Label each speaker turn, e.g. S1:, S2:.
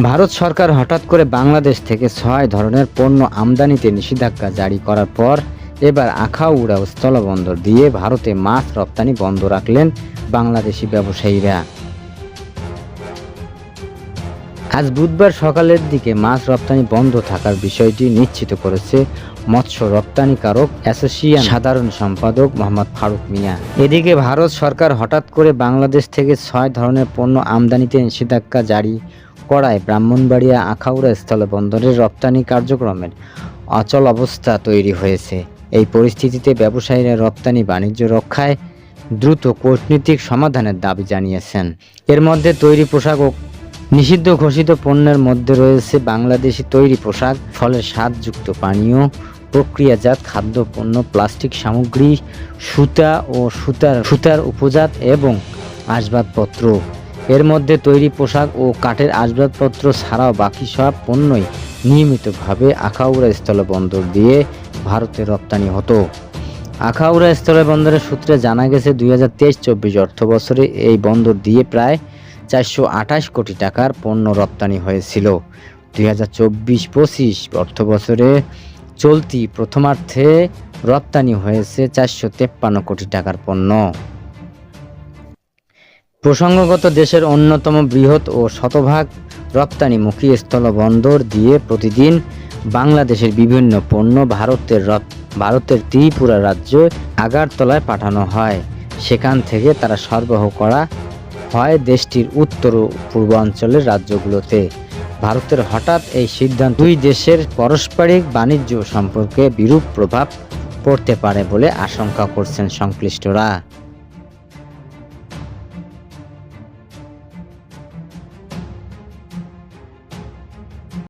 S1: ভারত সরকার হঠাৎ করে বাংলাদেশ থেকে ছয় ধরনের পণ্য আমদানিতে নিষেধাজ্ঞা জারি করার পর এবার আখাউড়া স্থলবন্দর দিয়ে ভারতে মাছ রপ্তানি বন্ধ রাখলেন বাংলাদেশি ব্যবসায়ীরা। আজ বুধবার সকালের দিকে মাছ রপ্তানি বন্ধ থাকার বিষয়টি নিশ্চিত করেছে মৎস্য রপ্তানিকারক অ্যাসোসিয়েশন সাধারণ সম্পাদক মোহাম্মদ ফারুক মিয়া। এদিকে ভারত সরকার হঠাৎ করে বাংলাদেশ থেকে ছয় ধরনের পণ্য আমদানিতে নিষেধাজ্ঞা জারি করায় ব্রাহ্মণবাড়িয়া আখাউড়া স্থলবন্দরের রপ্তানি কার্যক্রমের অচল অবস্থা তৈরি হয়েছে। এই পরিস্থিতিতে ব্যবসায়ীরা রপ্তানি বাণিজ্য রক্ষায় দ্রুত কূটনীতিক সমাধানের দাবি জানিয়েছেন। এর মধ্যে তৈরি পোশাক ও নিষিদ্ধ ঘোষিত পণ্যের মধ্যে রয়েছে বাংলাদেশি তৈরি পোশাক ফলের স্বাদযুক্ত পানীয়, প্রক্রিয়াজাত খাদ্যপণ্য, প্লাস্টিক সামগ্রী, সুতা ও সুতার সুতার উপজাত এবং আসবাবপত্র। এর মধ্যে তৈরি পোশাক ও কাঠের আসবাবপত্র ছাড়াও বাকি সব পণ্যই নিয়মিতভাবে আখাউড়া স্থলবন্দর দিয়ে ভারতে রপ্তানি হতো। আখাউড়া স্থলবন্দরের সূত্রে জানা গেছে, দুই হাজার তেইশ চব্বিশ অর্থ বছরে এই বন্দর দিয়ে প্রায় চারশো আঠাশ কোটি টাকার পণ্য রপ্তানি হয়েছিল। দুই হাজার চব্বিশ পঁচিশ অর্থ বছরে চলতি প্রথমার্ধে রপ্তানি হয়েছে চারশো তেপ্পান্ন কোটি টাকার পণ্য। প্রসঙ্গগত দেশের অন্যতম বৃহৎ ও শতভাগ রপ্তানিমুখী স্থলবন্দর দিয়ে প্রতিদিন বাংলাদেশের বিভিন্ন পণ্য ভারতের ভারতের ত্রিপুরা রাজ্য আগারতলায় পাঠানো হয়। সেখান থেকে তারা সরবরাহ করা হয় দেশটির উত্তর ও পূর্বাঞ্চলের রাজ্যগুলোতে। ভারতের হঠাৎ এই সিদ্ধান্ত দুই দেশের পারস্পরিক বাণিজ্য সম্পর্কে বিরূপ প্রভাব পড়তে পারে বলে আশঙ্কা করছেন সংশ্লিষ্টরা।